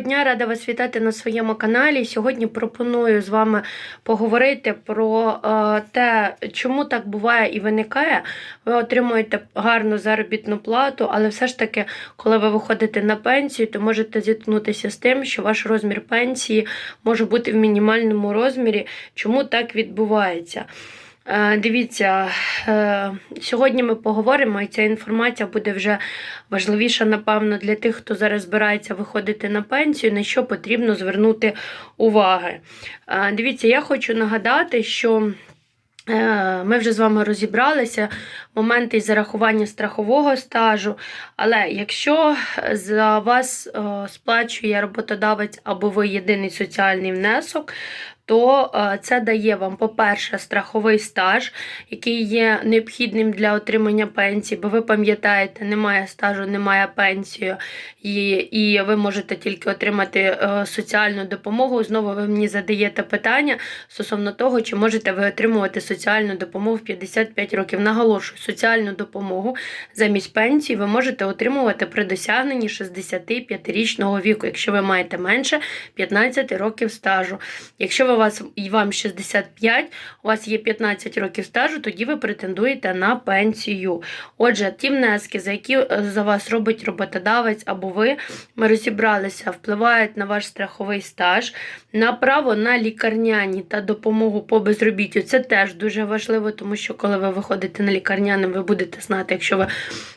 Дня рада вас вітати на своєму каналі. Сьогодні пропоную з вами поговорити про е, те, чому так буває і виникає. Ви отримуєте гарну заробітну плату, але все ж таки, коли ви виходите на пенсію, то можете зіткнутися з тим, що ваш розмір пенсії може бути в мінімальному розмірі. Чому так відбувається? Е, Дивіться, е, сьогодні ми поговоримо, і ця інформація буде вже важливіша, напевно, для тих, хто зараз збирається виходити на пенсію, на що потрібно звернути уваги. Е, Дивіться, я хочу нагадати, що. Ми вже з вами розібралися моменти зарахування страхового стажу. Але якщо за вас сплачує роботодавець або ви єдиний соціальний внесок, то е, це дає вам, по-перше, страховий стаж, який є необхідним для отримання пенсії, бо ви пам'ятаєте, немає стажу, немає пенсії, і, і ви можете тільки отримати е, соціальну допомогу. Знову ви мені задаєте питання стосовно того, чи можете ви отримувати соціальну допомогу в 55 років. Наголошую, соціальну допомогу замість пенсії ви можете отримувати при досягненні 65-річного віку, якщо ви маєте менше 15 років стажу. Якщо ви вас і вам 65, у вас є 15 років стажу, тоді ви претендуєте на пенсію. Отже, ті внески, за які е, за вас робить роботодавець або ви, ми розібралися, впливають на ваш страховий стаж, на право на лікарняні та допомогу по безробіттю. Це теж дуже важливо, тому що коли ви виходите на лікарняним, ви будете знати, якщо ви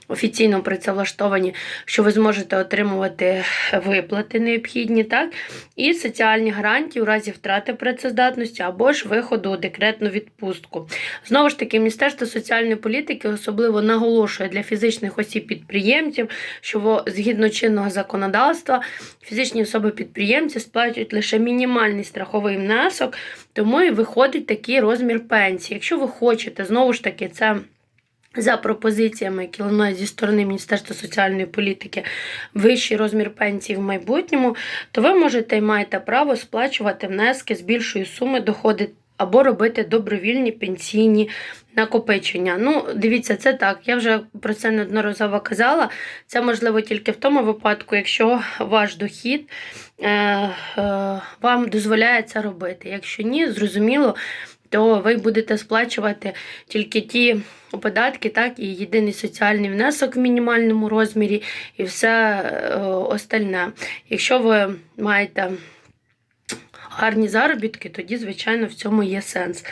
офіційно працевлаштовані, що ви зможете отримувати виплати необхідні, так? І соціальні гарантії у разі втрати працездатності або ж виходу у декретну відпустку. Знову ж таки, Міністерство соціальної політики особливо наголошує для фізичних осіб-підприємців, що згідно чинного законодавства фізичні особи-підприємці сплачують лише мінімальний страховий внесок, тому і виходить такий розмір пенсії. Якщо ви хочете, знову ж таки, це. За пропозиціями, які лунають зі сторони Міністерства соціальної політики, вищий розмір пенсії в майбутньому, то ви можете і маєте право сплачувати внески з більшої суми доходи або робити добровільні пенсійні накопичення. Ну, дивіться, це так. Я вже про це неодноразово казала. Це можливо тільки в тому випадку, якщо ваш дохід е, е, вам дозволяє це робити. Якщо ні, зрозуміло, то ви будете сплачувати тільки ті податки, так, і єдиний соціальний внесок в мінімальному розмірі, і все е, остальне. Якщо ви маєте гарні заробітки, тоді, звичайно, в цьому є сенс.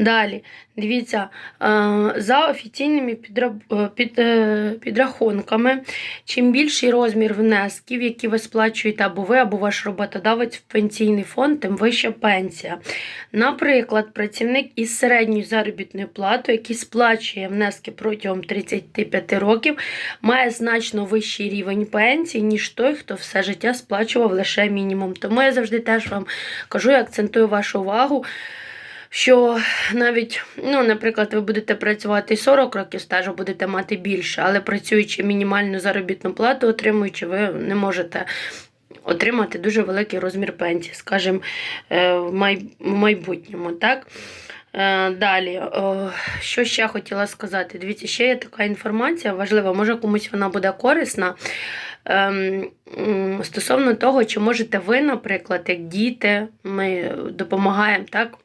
Далі, дивіться, е, за офіційними е, е, підрахунками, чим більший розмір внесків, які ви сплачуєте або ви, або ваш роботодавець в пенсійний фонд, тим вища пенсія. Наприклад, працівник із середньою заробітною платою, який сплачує внески протягом 35 років, має значно вищий рівень пенсії, ніж той, хто все життя сплачував лише мінімум. Тому я завжди теж вам кажу і акцентую вашу увагу. Що навіть, ну, наприклад, ви будете працювати 40 років стажу, будете мати більше, але працюючи мінімальну заробітну плату, отримуючи, ви не можете отримати дуже великий розмір пенсії, скажімо, е, в майбутньому. Так? Е, Далі, що ще хотіла сказати? Дивіться, ще є така інформація важлива, може комусь вона буде корисна. Ем, Стосовно того, чи можете ви, наприклад, як діти, ми допомагаємо так.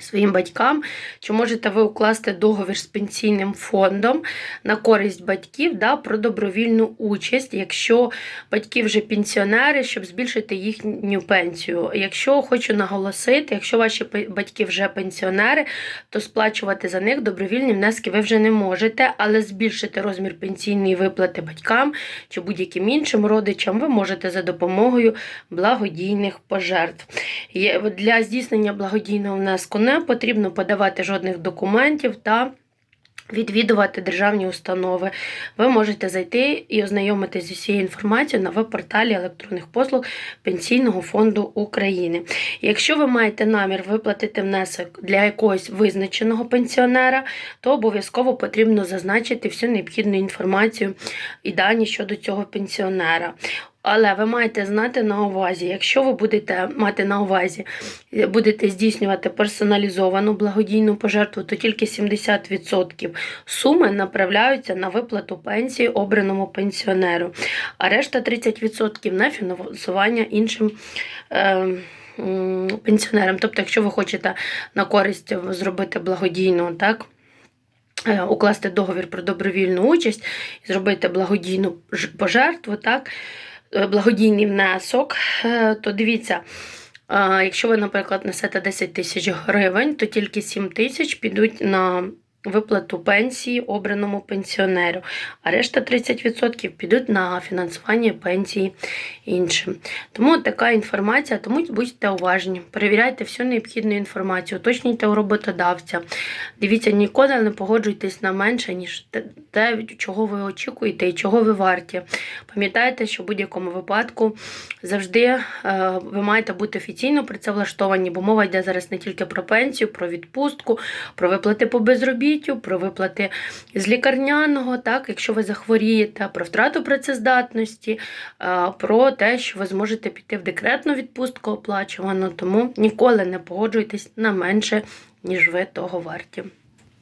Своїм батькам, чи можете ви укласти договір з пенсійним фондом на користь батьків да, про добровільну участь, якщо батьки вже пенсіонери, щоб збільшити їхню пенсію. Якщо хочу наголосити, якщо ваші батьки вже пенсіонери, то сплачувати за них добровільні внески ви вже не можете, але збільшити розмір пенсійної виплати батькам чи будь-яким іншим родичам ви можете за допомогою благодійних пожертв. Для здійснення благодійного внеску не потрібно подавати жодних документів та відвідувати державні установи. Ви можете зайти і ознайомитися зі всією інформацією на веб-порталі електронних послуг Пенсійного фонду України. Якщо ви маєте намір виплатити внесок для якогось визначеного пенсіонера, то обов'язково потрібно зазначити всю необхідну інформацію і дані щодо цього пенсіонера. Але ви маєте знати на увазі, якщо ви будете мати на увазі, е, будете здійснювати персоналізовану благодійну пожертву, то тільки 70% суми направляються на виплату пенсії обраному пенсіонеру, а решта 30% на фінансування іншим. Е, Пенсіонерам, тобто, якщо ви хочете на користь зробити благодійну, так е, укласти договір про добровільну участь зробити благодійну пожертву, так, благодійний внесок, е, то дивіться. е, Якщо ви, наприклад, несете 10 тисяч гривень, то тільки 7 тисяч підуть на виплату пенсії обраному пенсіонеру, а решта 30% підуть на фінансування пенсії іншим. Тому така інформація, тому будьте уважні, перевіряйте всю необхідну інформацію, уточнюйте у роботодавця. Дивіться, ніколи не погоджуйтесь на менше, ніж те- чого ви очікуєте і чого ви варті. Пам'ятайте, що в будь-якому випадку завжди е, ви маєте бути офіційно працевлаштовані, бо мова йде зараз не тільки про пенсію, про відпустку, про виплати по безробіттю, про виплати з лікарняного, так, якщо ви захворієте, про втрату працездатності, е, про те, що ви зможете піти в декретну відпустку оплачувану. Тому ніколи не погоджуйтесь на менше, ніж ви того варті.